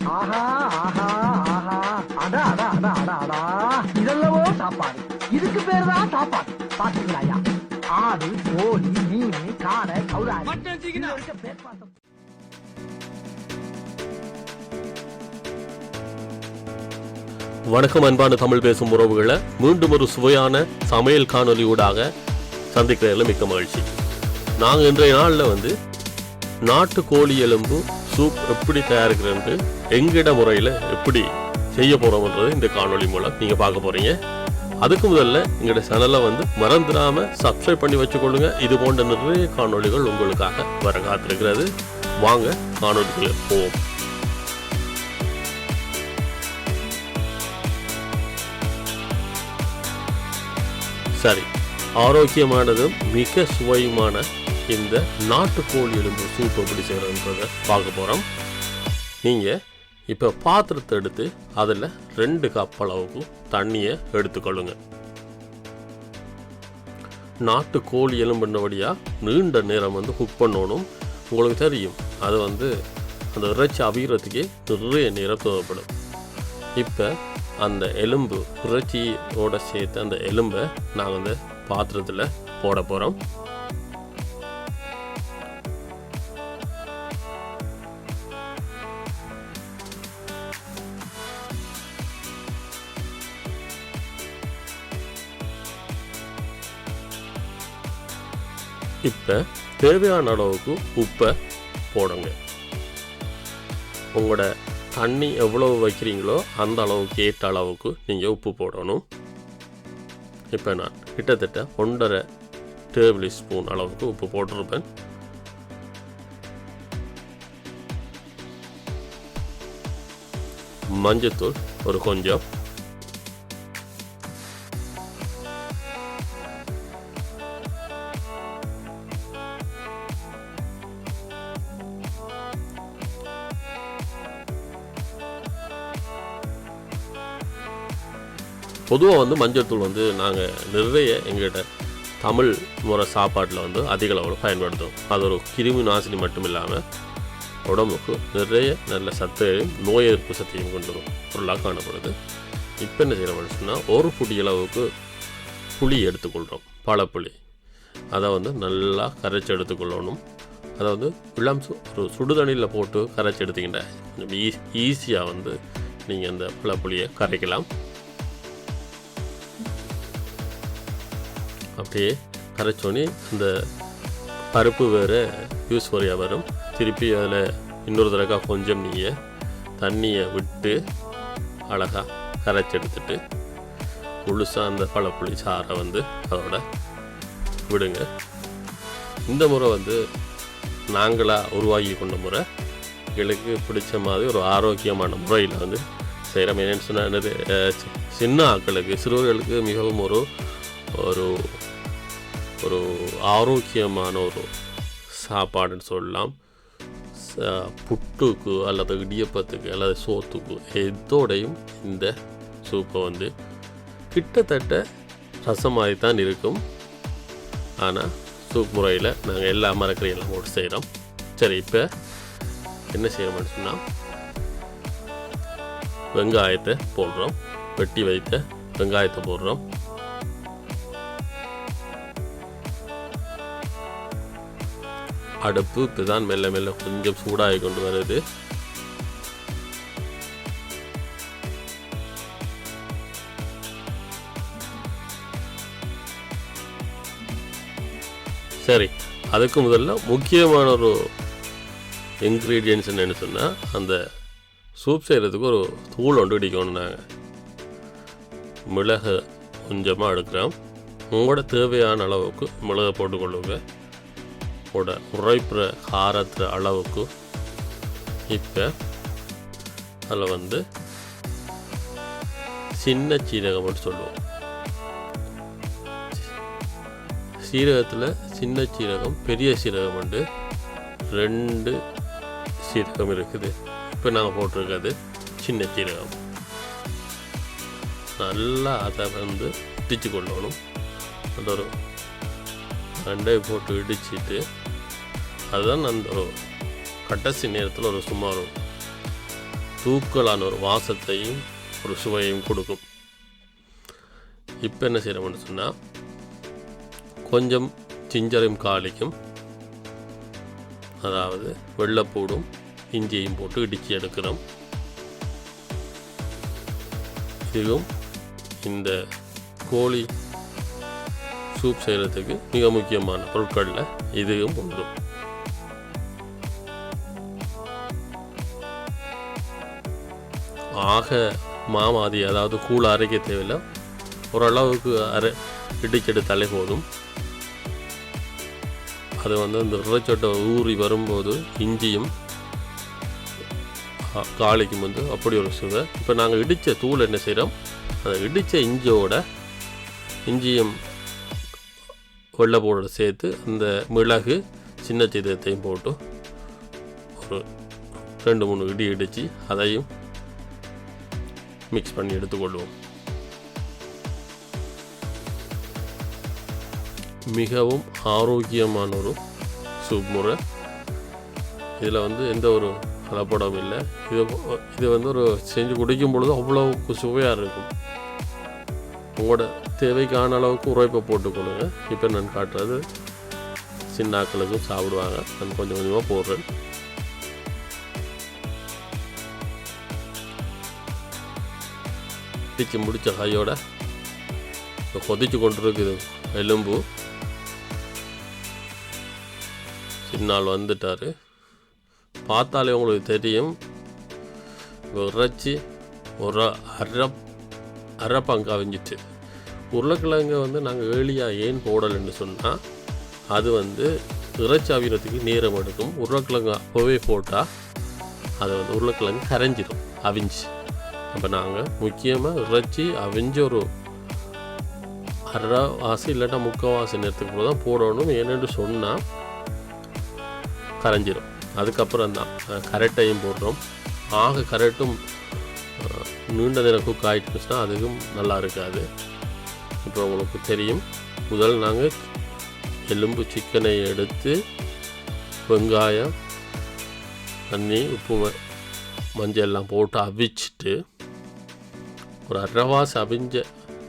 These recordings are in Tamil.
ஆஹா ஆஹா ஆஹா. அடா அடா அடா அடா அடா. இதெல்லவோ சாப்பாடு. இதுக்கு பேரு தான் சாப்பாடு. பாத்தீங்களா ஆடு கோழி மீன் காடை கௌராரி இதுல இருக்க பேர்பாட்டம் வணக்கம் அன்பான தமிழ் பேசும் உறவுகளை. மீண்டும் ஒரு சுவையான சமையல் காணொலி ஊடாக சந்திக்கிறதுல மிக்க மகிழ்ச்சி. நாங்கள் இன்றைய நாளில் வந்து நாட்டு கோழி எலும்பு சூப் எப்படி தயாரிக்கிறது எங்கிட முறையில் எப்படி செய்ய போகிறோம்ன்றது இந்த காணொளி மூலம் நீங்கள் பார்க்க போகிறீங்க அதுக்கு முதல்ல எங்களோட சேனலை வந்து மறந்துடாமல் சப்ஸ்கிரைப் பண்ணி வச்சுக்கொள்ளுங்க. இது போன்ற நிறைய காணொளிகள் உங்களுக்காக வர காத்திருக்கிறது. வாங்க காணொலிகளை போவோம். சரி ஆரோக்கியமானதும் மிக சுவையுமான இந்த நாட்டுக்கோழி எலும்பு சூப் எப்படி செய்கிறதுன்றதை பார்க்க போகிறோம் நீங்கள் இப்போ பாத்திரத்தை எடுத்து அதில் ரெண்டு கப் அளவுக்கு தண்ணியை எடுத்துக்கொள்ளுங்க. நாட்டு கோழி எலும்புனபடியாக நீண்ட நேரம் வந்து குக் பண்ணணும். உங்களுக்கு தெரியும் அது வந்து அந்த இறைச்சி அவிகிறதுக்கே நிறைய நேரம் தேவைப்படும். இப்போ அந்த எலும்பு இறைச்சியோட சேர்த்து அந்த எலும்பை நாங்கள் அந்த பாத்திரத்தில் போட போகிறோம். இப்போ தேவையான அளவுக்கு உப்பை போடுங்க. உங்களோட தண்ணி எவ்வளோ வைக்கிறீங்களோ அந்த அளவுக்கு ஏற்ற அளவுக்கு நீங்கள் உப்பு போடணும். இப்போ நான் கிட்டத்தட்ட ஒன்றரை டேபிள் ஸ்பூன் அளவுக்கு உப்பு போட்டிருப்பேன். மஞ்சத்தூள் ஒரு கொஞ்சம். பொதுவாக வந்து மஞ்சள் தூள் வந்து நாங்கள் நிறைய எங்கள்கிட்ட தமிழ் முறை சாப்பாட்டில் வந்து அதிக அளவில் பயன்படுத்துவோம். அது ஒரு கிருமி நாசினி மட்டும் இல்லாமல் உடம்புக்கு நிறைய நல்ல சத்தையும் நோய் எதிர்ப்பு சத்தையும் கொண்டு வரும் பொருளாக காணப்படுது. இப்போ என்ன செய்கிறோம்னு சொன்னால் ஒரு புடி அளவுக்கு புளி எடுத்துக்கொள்கிறோம் பழப்புளி. அதை வந்து நல்லா கரைச்சி எடுத்துக்கொள்ளணும். அதை வந்து இளம் சு ஒரு சுடுதண்ணியில் போட்டு கரைச்சி எடுத்துக்கிட்டேன் கொஞ்சம் ஈ ஈஸியாக வந்து நீங்கள் அந்த பழப்புளியை கரைக்கலாம். அப்படியே கரைச்சோன்னே அந்த பருப்பு வேறு யூஸ் வரையாக வரும். திருப்பி அதில் இன்னொரு தடக்கா கொஞ்சம் நீங்கள் தண்ணியை விட்டு அழகாக கரைச்சி எடுத்துட்டு முழுசாக அந்த பழப்புளி சாறை வந்து அதோட விடுங்க. இந்த முறை வந்து நாங்களாக உருவாக்கி கொண்ட முறை. எங்களுக்கு பிடிச்ச மாதிரி ஒரு ஆரோக்கியமான முறையில் வந்து செய்கிறோம் என்னென்னு சொன்னால் சின்ன ஆட்களுக்கு சிறுவர்களுக்கு மிகவும் ஒரு ஒரு ஒரு ஆரோக்கியமான ஒரு சாப்பாடுன்னு சொல்லலாம். ச- புட்டுக்கு அல்லது இடியப்பத்துக்கு அல்லது சோத்துக்கு எதோடையும் இந்த சூப்பை வந்து கிட்டத்தட்ட ரசமாய் தான் இருக்கும். ஆனால் சூப் முறையில் நாங்கள் எல்லா மரக்கறியெல்லாம் போட்டு செய்கிறோம் சரி இப்போ என்ன செய்யணும்னு சொன்னால் வெங்காயத்தை போடுறோம். வெட்டி வைத்த வெங்காயத்தை போடுறோம். அடுப்பு இப்போதான் மெல்ல மெல்ல கொஞ்சம் சூடாகி கொண்டு வருது. சரி அதுக்கு முதல்ல முக்கியமான ஒரு இன்க்ரீடியன்ஸ் என்னென்னு சொன்னால் அந்த சூப் செய்கிறதுக்கு ஒரு தூள் ஒன்று இடிக்கணும் நாங்கள் மிளகு கொஞ்சமாக எடுக்கிறோம். உங்களோட தேவையான அளவுக்கு மிளகை போட்டுக்கொள்ளுங்க. உங்களோட உரைப்புற காரத்துற அளவுக்கு இப்போ அதில் வந்து சின்ன சீரகம்னு சொல்லுவோம். சீரகத்தில் சின்ன சீரகம் பெரிய சீரகம் உண்டு. ரெண்டு சீரகம் இருக்குது. இப்போ நாங்கள் போட்டிருக்கிறது சின்ன சீரகம். நல்லா அதை வந்து பிடிச்சு கொள்ளணும். அந்த ஒரு ரெண்டையும் போட்டு இடிச்சிட்டு அதுதான் அந்த கடைசி நேரத்தில் ஒரு சுமார் தூக்கலான ஒரு வாசத்தையும் ஒரு சுவையும் கொடுக்கும். இப்போ என்ன செய்கிறோம்னு சொன்னால் கொஞ்சம் ஜிஞ்சரையும் காலிக்கும் அதாவது வெள்ளைப்பூடும் இஞ்சியையும் போட்டு இடித்து எடுக்கிறோம். இதுவும் இந்த கோழி சூப் செய்கிறதுக்கு மிக முக்கியமான பொருட்களில் இதுவும் ஒன்று. ஆக மாமாதி அதாவது கூழ் அரைக்க தேவையில்லை. ஓரளவுக்கு அரை இடிச்செடுத்தாலே போதும். அது வந்து அந்த இறைச்சொட்டை ஊறி வரும்போது இஞ்சியும் ஆ, காளிக்கும் வந்து அப்படி ஒரு சுவை. இப்போ நாங்கள் இடித்த தூள் என்ன செய்கிறோம் அந்த இடித்த இஞ்சியோட இஞ்சியும் வெள்ளைப்பூடோட சேர்த்து அந்த மிளகு சின்ன சீதத்தையும் போட்டு ஒரு ரெண்டு மூணு இடி இடித்து அதையும் மிக்ஸ் பண்ணி எடுத்துக்கொள்வோம். மிகவும் ஆரோக்கியமான ஒரு சூப் முறை. இதில் வந்து எந்த ஒரு கலப்படம் இல்லை. இது இது வந்து ஒரு செஞ்சு குடிக்கும் பொழுது அவ்வளோ சுவையாக இருக்கும். உங்களோட தேவைக்கான அளவுக்கு உரைப்பை போட்டுக்கொள்ளுங்க. இப்போ நான் காட்டுறது சின்னாக்களுக்கும் சாப்பிடுவாங்க. நான் கொஞ்சம் கொஞ்சமாக போடுறேன். பிடிச்சி முடித்த கையோட இப்போ கொதிச்சு கொண்டு இருக்குது எலும்பு. சின்னால் வந்துட்டார். பார்த்தாலே உங்களுக்கு தெரியும். இறைச்சி ஒரு அரை அரை பங்கு அவிஞ்சிட்டு உருளைக்கிழங்கை வந்து நாங்கள் ஏழியாக ஏன் போடலைன்னு சொன்னால் அது வந்து இறைச்சி அவிரத்துக்கு நேரம் எடுக்கும். உருளைக்கிழங்கு அப்போவே போட்டால் அது வந்து உருளைக்கிழங்கு கரைஞ்சிடும் அவிஞ்சு. அப்போ நாங்கள் முக்கியமாக இறைச்சி அவிஞ்ச ஒரு அரை வாசி இல்லைன்னா முக்கால்வாசி நேரத்துக்கு தான் போடணும். ஏன்னு சொன்னால் கரைஞ்சிடும் அதுக்கப்புறம் தான் கரெக்டையும் போடுறோம். ஆக கரெக்டும் நீண்ட நேரம் குக் ஆகிட்டுச்சுன்னா அதுவும் நல்லா இருக்காது. இப்போ உங்களுக்கு தெரியும். முதல் நாங்கள் எலும்பு சிக்கனை எடுத்து வெங்காயம் தண்ணி உப்பு மஞ்சள் எல்லாம் போட்டு அவிச்சிட்டு ஒரு அரைவாசி அவிஞ்ச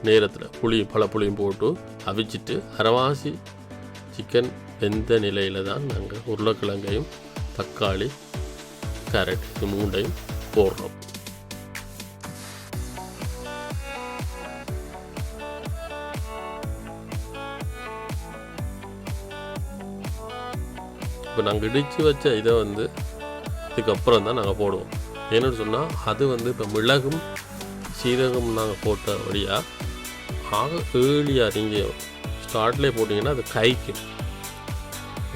நேரத்தில் புளி பல புளியும் போட்டு அவிச்சிட்டு அரைவாசி சிக்கன் வெந்த நிலையில் தான் நாங்கள் உருளைக்கிழங்கையும் தக்காளி கேரட் இது மூண்டையும் போடுறோம். இப்போ நாங்கள் இடித்து வச்ச இதை வந்து இதுக்கப்புறம் தான் நாங்கள் போடுவோம். ஏன்னு சொன்னால் அது வந்து இப்போ மிளகும் சீரகம் நாங்கள் போட்ட வழியாக ஆக ஏர்லியாக நீங்கள் ஸ்டார்ட்லேயே போட்டிங்கன்னா அது கைக்கும்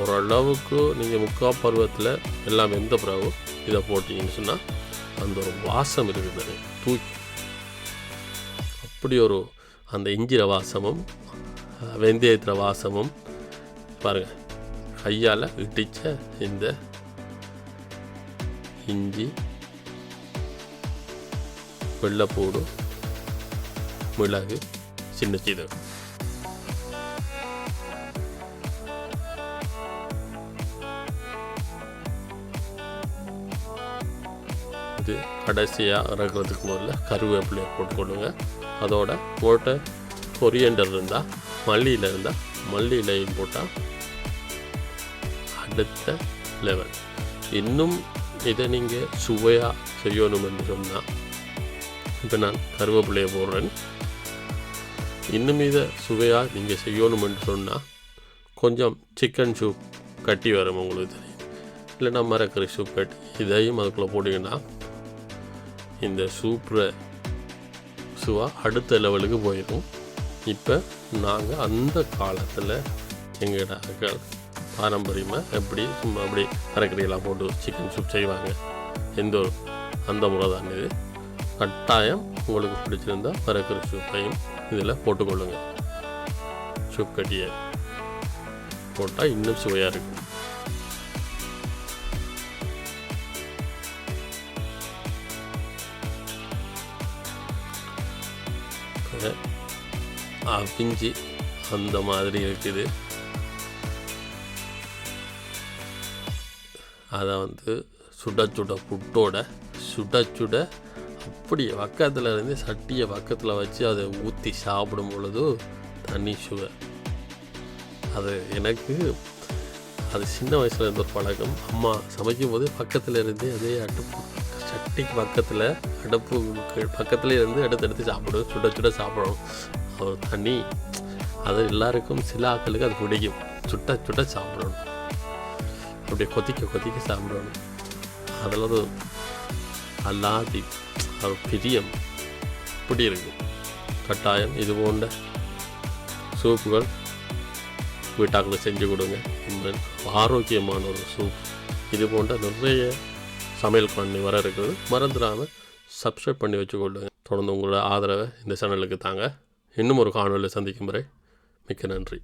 ஓரளவுக்கு நீங்கள் முக்கால் பருவத்தில் எல்லாம் வெந்த பிறகு இதை போட்டிங்கன்னு சொன்னால் அந்த ஒரு வாசம் இருக்குது தூக்கி. அப்படி ஒரு அந்த இஞ்சிர வாசமும் வெந்தயத்திர வாசமும் பாருங்கள் கையால் இடித்த இந்த இஞ்சி வெள்ளைப்பூடு மிளகு சின்ன சீரகம். இது கடைசியாக இறக்குறதுக்கு முதல்ல கருவேப்பிலையை போட்டுக்கொள்ளுங்க. அதோட போட்ட கொரியண்டர் இருந்தால் மல்லியில் இருந்தால் மல்லி இலையும் போட்டால் அடுத்த லெவல் இன்னும் இதை நீங்கள் சுவையாக செய்யணும்னு சொன்னால் இப்போ நான் கருவேப்பிலையை போடுறேன். இன்னும் இதை சுவையாக நீங்கள் செய்யணும்னு சொன்னால் கொஞ்சம் சிக்கன் சூப் கட்டி வரும் உங்களுக்கு தெரியும். இல்லைன்னா மரக்கறி சூப் கட்டி இதையும் அதுக்குள்ளே போட்டிங்கன்னா இந்த சூப்பரை சுவா அடுத்த லெவலுக்கு போயிடும். இப்போ நாங்கள் அந்த காலத்தில் எங்களோட பாரம்பரியமாக எப்படி சும்மா அப்படி மரக்கறியெல்லாம் போட்டு சிக்கன் சூப் செய்வாங்க. எந்த ஒரு அந்த முறை தான் இது. கட்டாயம் உங்களுக்கு பிடிச்சிருந்தா பறக்கிற சூப்பையும் இதில் போட்டுக்கொள்ளுங்க. சூப் கட்டியை போட்டால் இன்னும் சுவையாக இருக்கும். அவிஞ்சி அந்த மாதிரி இருக்குது. அதை வந்து சுட சுட புட்டோட சுட சுட அப்படியே பக்கத்தில் இருந்து சட்டியை பக்கத்தில் வச்சு அதை ஊற்றி சாப்பிடும் பொழுது தனி சுவை. அது எனக்கு அது சின்ன வயசில் இருந்த ஒரு பழக்கம். அம்மா சமைக்கும் போது பக்கத்தில் இருந்து அதே அடுப்பு சட்டிக்கு பக்கத்தில் அடுப்பு பக்கத்தில் இருந்து எடுத்து எடுத்து சாப்பிடுவோம் சுட சுட சாப்பிடுவோம். அது தண்ணி அது எல்லாருக்கும் சில ஆக்களுக்கு அது பிடிக்கும். சுட்ட சுட்ட சாப்பிடணும். அப்படியே கொதிக்க கொதிக்க சாப்பிடணும் அதில் ஒரு அல்லாதி ஒரு பிரியம் இப்படி இருக்கு கட்டாயம் இது போன்ற சூப்புகள் வீட்டாக்களை செஞ்சு கொடுங்க ஆரோக்கியமான ஒரு சூப் இது போன்ற நிறைய சமையல் பண்ணி வர இருக்குது மறந்துடாமல் சப்ஸ்கிரைப் பண்ணி வச்சுக்கொள்ளுங்க. தொடர்ந்து உங்களோட ஆதரவை இந்த சேனலுக்கு தாங்க. இன்னும் ஒரு காணொலியில் சந்திக்கும் வரை மிக்க நன்றி.